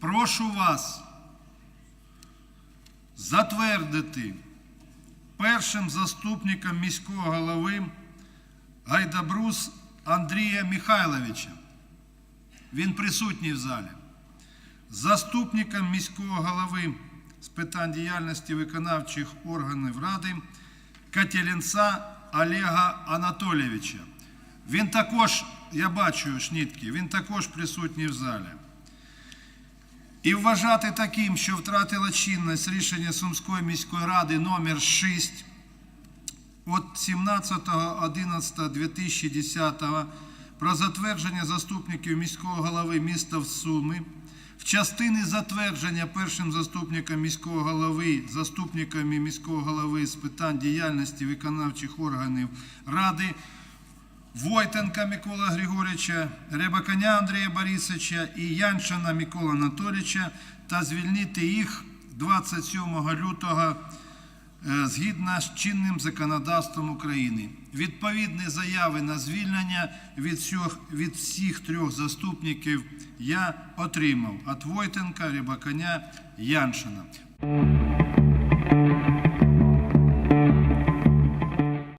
Прошу вас затвердити першим заступником міського голови Гайдабрус Андрія Михайловича. Він присутній в залі. Заступником міського голови з питань діяльності виконавчих органів Ради Кателенца Олега Анатолійовича. Він також, я бачу шнітки, він також присутній в залі. І вважати таким, що втратило чинність рішення Сумської міської ради номер 6 від 17.11.2010 про затвердження заступників міського голови міста Суми в частині затвердження першим заступником міського голови, заступниками міського голови з питань діяльності виконавчих органів Ради Войтенка Микола Григоровича, Рябаканя Андрія Борисовича і Яншина Микола Анатолійовича та звільнити їх 27 лютого е, згідно з чинним законодавством України. Відповідні заяви на звільнення від всіх, від всіх трьох заступників я отримав від Войтенка, Рябаканя, Яншина.